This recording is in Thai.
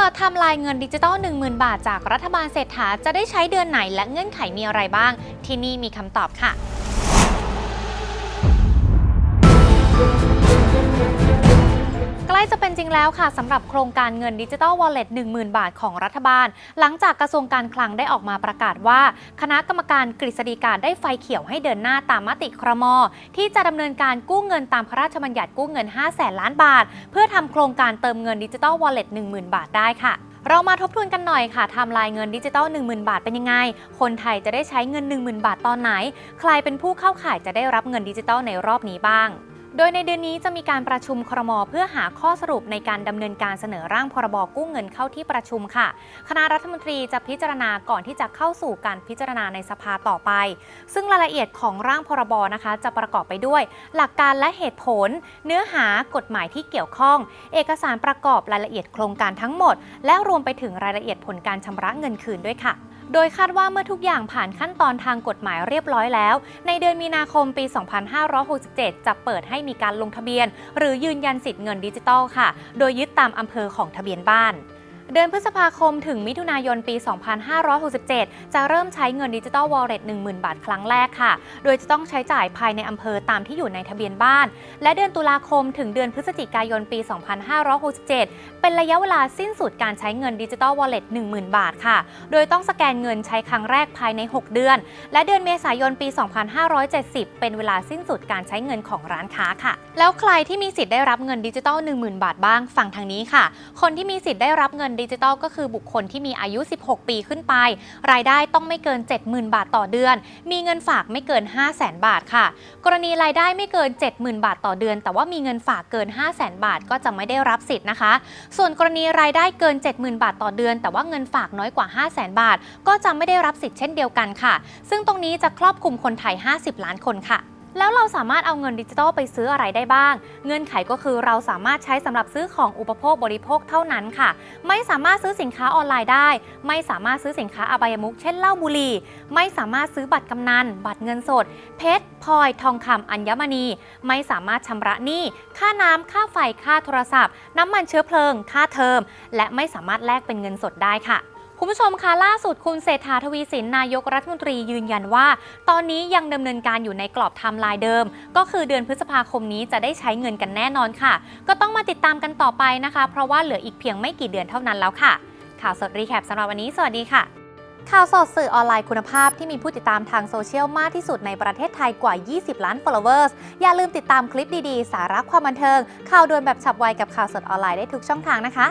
ปิดทำลายเงินดิจิตอล10,000 บาท จากรัฐบาลเศรษฐาจะได้ใช้เดือนไหนและเงื่อนไขมีอะไรบ้าง ที่นี่มีคำตอบค่ะ ล้จะเป็นจริงแล้วค่ะสำหรับโครงการเงินดิจิ t a ลวอลเล็ต10,000 บาทของรัฐบาล หลังจากกระทรวงการคลังได้ออกมาประกาศว่า คณะกรรมการกฤษฎีกาได้ไฟเขียวให้เดินหน้าตามมติครม ที่จะดำเนินการกู้เงินตามพระราชบัญญัติกู้เงิน5แสนล้านบาท เพื่อทำโครงการเติมเงินดิจิ t a ลวอลเล็ต10,000 บาทได้ค่ะเรามาทบทวนกันหน่อยค่ะไทำลายเงินดิจิตอล10,000 บาทเป็นยังไง คนไทยจะได้ใช้เงิน 10,000 บาทตอนไหน ใครเป็นผู้เข้าข่ายจะได้รับเงินดิจิตอลในรอบนี้บ้าง โดยในเดือนนี้จะมีการประชุมครมเพื่อหาข้อสรุปในการดำเนินการเสนอร่างพรบกู้เงินเข้าที่ประชุมค่ะ คณะรัฐมนตรีจะพิจารณาก่อนที่จะเข้าสู่การพิจารณาในสภาต่อไป ซึ่งรายละเอียดของร่างพรบนะคะ จะประกอบไปด้วย หลักการและเหตุผล เนื้อหากฎหมายที่เกี่ยวข้อง เอกสารประกอบรายละเอียดโครงการทั้งหมด และรวมไปถึงรายละเอียดผลการชำระเงินคืนด้วยค่ะ โดยคาดว่าเมื่อทุกอย่างผ่านขั้นตอนทางกฎหมายเรียบร้อยแล้ว ในเดือนมีนาคมปี 2567 จะเปิดให้มีการลงทะเบียน หรือยืนยันสิทธิ์เงินดิจิตอลค่ะ โดยยึดตามอำเภอของทะเบียนบ้าน เดือนพฤษภาคมถึงมิถุนายนปี 2567 จะเริ่มใช้เงินดิจิตอลวอลเล็ต10,000 บาทครั้งแรกค่ะ โดยจะต้องใช้จ่ายภายในอำเภอตามที่อยู่ในทะเบียนบ้าน และเดือนตุลาคมถึงเดือนพฤศจิกายนปี 2567 เป็นระยะเวลาสิ้นสุดการใช้เงินดิจิตอลวอลเล็ต10,000 บาทค่ะ โดยต้องสแกนเงินใช้ครั้งแรกภายใน 6 เดือน และเดือนเมษายนปี 2570 เป็นเวลาสิ้นสุดการใช้เงินของร้านค้าค่ะ แล้วใครที่มีสิทธิ์ได้รับเงินดิจิตอล10,000 บาทบ้าง ฟังทางนี้ค่ะ คนที่มีสิทธิ์ได้รับเงินดิจิตอลก็คือบุคคลที่มีอายุ 16 ปีขึ้นไป รายได้ต้องไม่เกิน 70,000 บาทต่อเดือน มีเงินฝากไม่เกิน 500,000บาทค่ะ กรณีรายได้ไม่เกิน 70,000 บาทต่อเดือน แต่ว่ามีเงินฝากเกิน 500,000บาทก็จะไม่ได้รับสิทธิ์นะคะ ส่วนกรณีรายได้เกิน 70,000 บาทต่อเดือน แต่ว่าเงินฝากน้อยกว่า 500,000บาท ก็จะไม่ได้รับสิทธิ์เช่นเดียวกันค่ะ ซึ่งตรงนี้จะครอบคลุมคนไทย 50 ล้านคนค่ะ แล้วเราสามารถเอาเงินดิจิทัลไปซื้ออะไรได้บ้าง เงื่อนไขก็คือเราสามารถใช้สำหรับซื้อของอุปโภคบริโภคเท่านั้นค่ะ ไม่สามารถซื้อสินค้าออนไลน์ได้ ไม่สามารถซื้อสินค้าอบายมุขเช่นเหล้าบุหรี่ ไม่สามารถซื้อบัตรกำนัน บัตรเงินสด เพชรพลอยทองคำอัญมณี ไม่สามารถชำระหนี้ ค่าน้ำค่าไฟ ค่าโทรศัพท์ น้ำมันเชื้อเพลิง ค่าเทอม และไม่สามารถแลกเป็นเงินสดได้ค่ะ คุณผู้ชมคะล่าสุดคุณเศรษฐาทวีสินนายกรัฐมนตรียืนยันว่า ตอนนี้ยังดำเนินการอยู่ในกรอบไทม์ไลน์เดิม ก็คือเดือนพฤษภาคมนี้จะได้ใช้เงินกันแน่นอนค่ะ ก็ต้องมาติดตามกันต่อไปนะคะ เพราะว่าเหลืออีกเพียงไม่กี่เดือนเท่านั้นแล้วค่ะ ข่าวสดรีแคปสำหรับวันนี้สวัสดีค่ะข่าวสดสื่อออนไลน์คุณภาพที่มีผู้ติดตามทางโซเชียลมากที่สุดในประเทศไทยกว่า 20 ล้าน followers อย่าลืมติดตามคลิปดีๆ สาระความบันเทิง ข่าวด่วนแบบฉับไวกับข่าวสดออนไลน์ได้ทุกช่องทางนะคะ